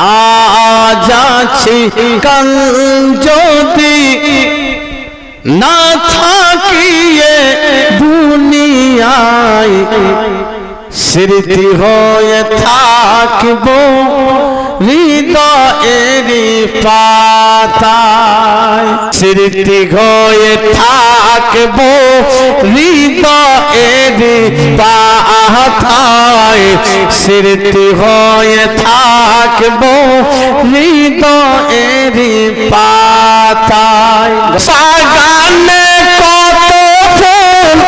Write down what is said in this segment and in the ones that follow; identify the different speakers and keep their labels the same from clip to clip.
Speaker 1: আজ আছি কাল যদি না থাকিয়ে দুনিয়ায় স্মৃতি হয়ে থাকব। হৃদয়েরই পাতায় স্মৃতি হয়ে থাকব হৃদয়েরই পাতায় স্মৃতি হয়ে থাকব হৃদয়েরই পাতায়। বাগানে কত ফুল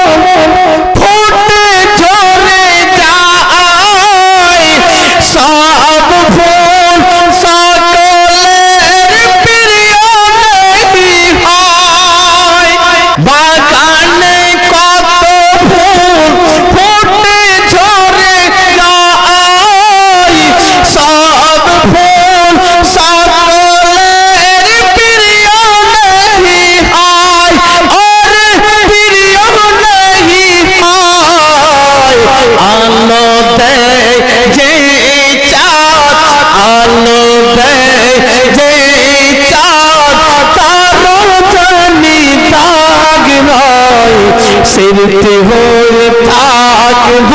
Speaker 1: স্মৃতি হয়ে থাকব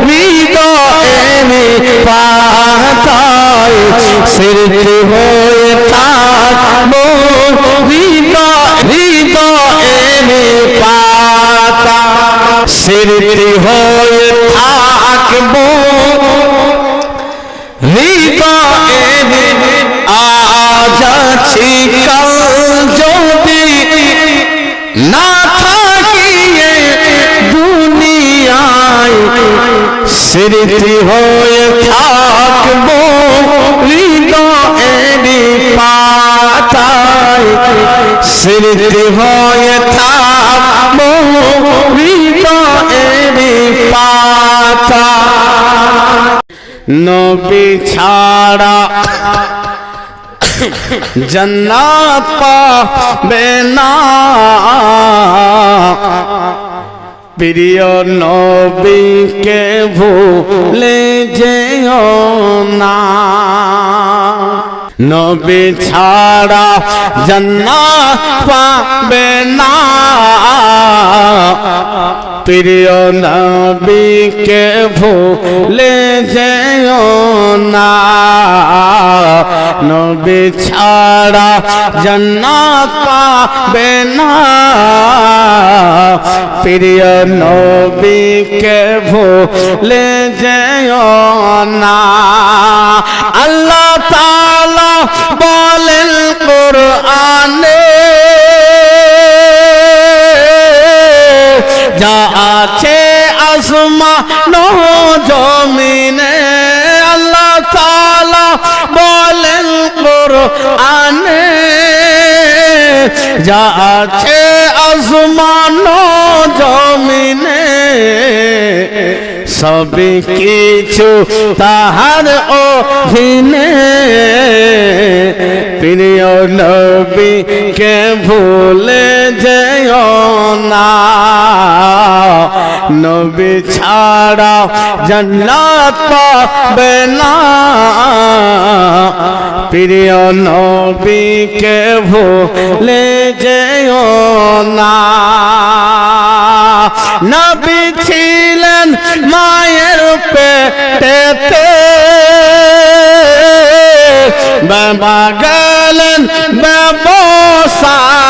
Speaker 1: হৃদয়ের পাতায় স্মৃতি হয়ে থাকব পাতা স্মৃতি হয়ে থাকব। হৃদয়ের আজ কাল স্মৃতি হয়ে থাকব হৃদয়ের পাতায় স্মৃতি হয়ে থাকব হৃদয়ের পাতায় নবী ছাড়া জন্নাত পাবে না। প্রিয় নবীকে ভুলে যেও না। নবী ছাড়া জন্নাত পাবে না। প্রিয় নবীকে ভুলে যেও না। নবী ছাড়া জন্নাত পাবে না। প্রিয় নবীকে ভুলে যেও না। আল্লাহ তাআলা কোরআনে যা আছে আসমান ও জমিনে সবই কিছু তাহার অধীনে। প্রিয় নবীকে ভুলে যেও না। নবী ছাড়া জান্নাত পাবে না। প্রিয় নবীকে ভুলে যেও না। নবী ছিলেন মায়ের পেটেতে। বাবা গেলেন ব্যবসাতে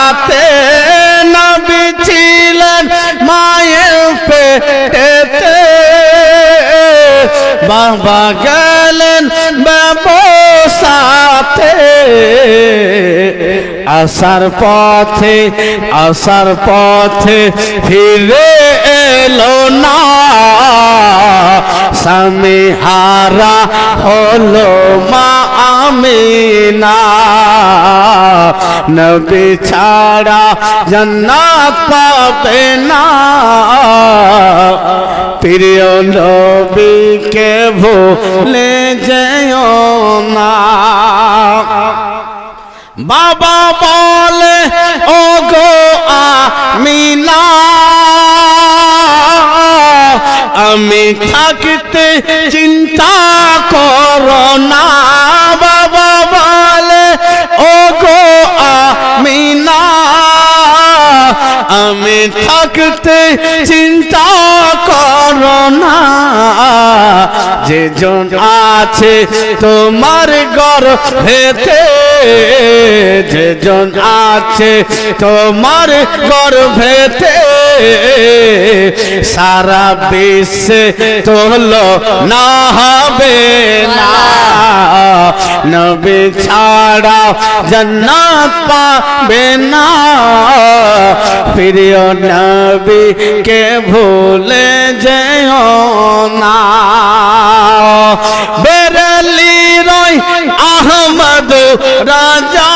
Speaker 1: বাবা গেলেন ব্যবসাতে আসার পথে আসার পথে ফিরে এলো না। স্বামী হারা হলো মা আমিনা। নবী ছাড়া জান্নাত পাবে না। প্রিয় নবীকে ভুলে যেও না। বাবা আমি থাকতে চিন্তা করো না, বাবা বলে ও গো আমি না আমি থাকতে চিন্তা করো না। যেজন আছে তোমার গর ভেতে যে জন আছে তোমার গর ভেতে সারা বিশ্বে তোলো না হবে না। নবী ছাড়া জন্নাত পাবে না। প্রিয় নবী কে ভুলে যেও না। বেরলি রই আহমদ রাজা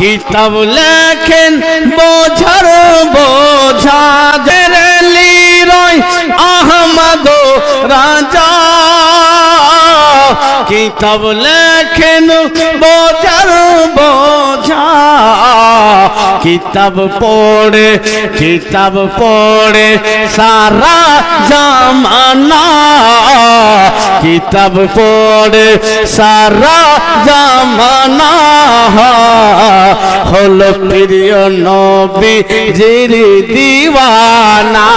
Speaker 1: কিতাব লেখেন বোঝার বোঝা বেরলি রই আহমদ রাজা। কিতাব লেখেন বোঝা কিতাব পড়ে কিতাব পড়ে, সারা জামানা। কিতাব পড়ে, সারা জামানা। হলো প্রিয় নবী জিরি দিওয়ানা।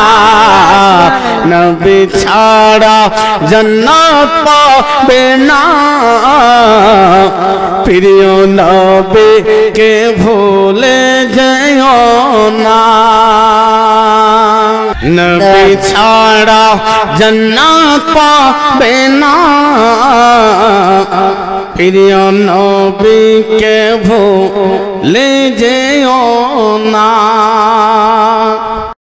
Speaker 1: নবী ছাড়া জন্নাত না। প্রিয় নবী কে ভুলে যেও না। নবী ছাড়া জন্নাত পাবে না। প্রিয় নবী কে ভুলে যেও না।